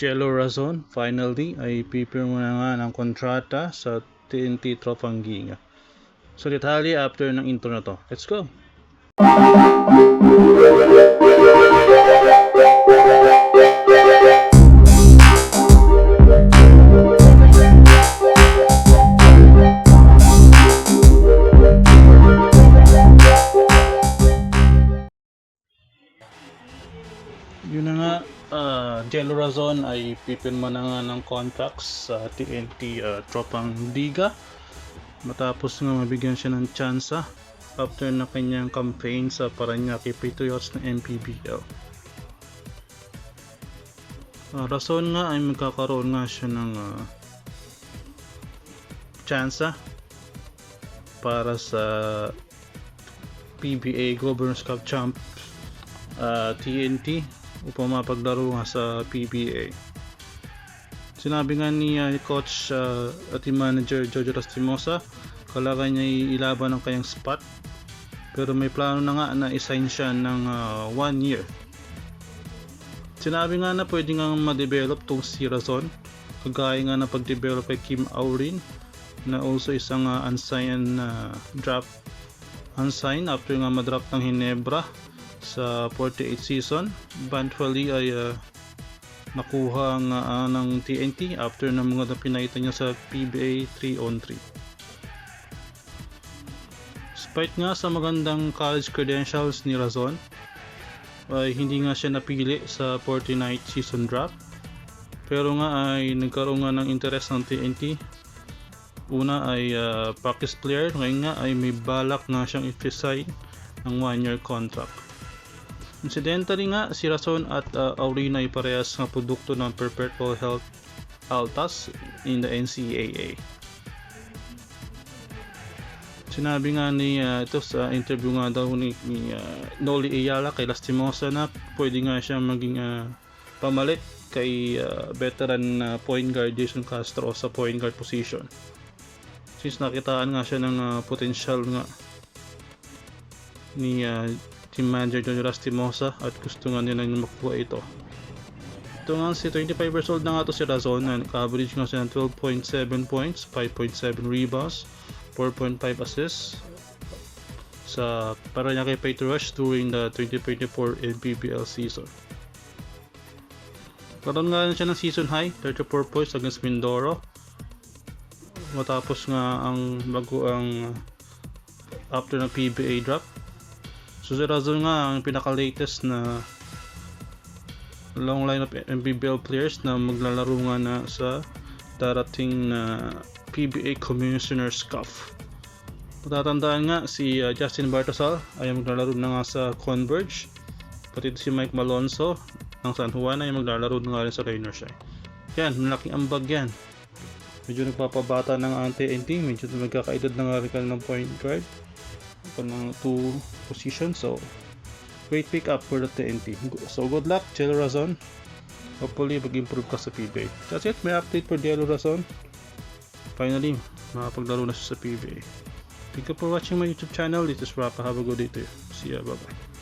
Jello Razon finally ay pipirma nga ng kontrata sa TNT Tropanginga. So detalye after ng intro na to. Let's go! Yun na nga, uh, Jello Razon ay pipirma na nga ng contracts sa TNT uh, Tropang Liga matapos nga mabigyan siya ng tsansa after na kanyang campaign sa Paranaque Patriots ng MPBL. Uh, Razon nga ay magkakaroon nga siya ng uh, tsansa para sa PBA Governors Cup Champ uh, TNT upang mapaglaro nga sa PBA. Sinabi nga ni uh, coach uh, at team manager Jojo Lastimosa, kailangan niya ilaban ang kanyang spot. Pero may plano na nga na isign siya ng uh, one year. Sinabi nga na pwede nga ma-develop tong si Razon, kagaya nga na pag-develop kay Kim Aurin na also isang uh, unsigned uh, draft unsigned after nga ma-drop ng Hinebra sa 48 season. Eventually ay uh, nakuha nga uh, ng TNT after ng mga pinakita niya sa PBA 3 on 3. Despite nga sa magandang college credentials ni Razon, ay hindi nga siya napili sa 49th season draft. Pero nga ay nagkaroon nga ng interest ng TNT. Una ay uh, practice player, ngayon nga ay may balak nga siyang i-sign ng one year contract. Incidentally nga, si Razon at uh, Aurina ay parehas nga produkto ng Perpetual Health Altas in the NCAA. Sinabi nga ni uh, ito sa interview nga daw ni, ni uh, Noli Ayala kay Lastimosa na pwede nga siya maging uh, pamalit kay uh, veteran na uh, point guard Jason Castro sa point guard position. Since nakitaan nga siya ng uh, potential nga ni uh, team manager John Lastimosa at gusto nga nila na makuha ito. Ito nga si 25 years old na nga to si Razon na average nga siya ng 12.7 points, 5.7 rebounds, 4.5 assists sa Paranaque Patriots during the 2024 NPBL season. Karoon nga siya ng season high, 34 points against Mindoro. Matapos nga ang bago ang after ng PBA drop. So si Razon nga ang pinaka-latest na long line of NPBL players na maglalaro nga na sa darating na PBA Commissioner's Cup. Patatandaan nga si uh, Justin Bartosal ay maglalaro na nga sa Converge. Pati si Mike Malonzo ng San Juan ay maglalaro na nga rin sa Rainerside. Yan, malaking ambag yan. Medyo nagpapabata ng ante-NT, medyo nagkakaedad na nga rin ng point guard. Ito ng two positions, so great pick up for the TNT. So good luck, Jello Razon. Hopefully, mag-improve ka sa PBA. That's it, may update for Jello Razon. Finally makapaglaro na siya sa PBA thank you for watching my youtube channel. This is Rafa have a good day to you. See ya. Bye bye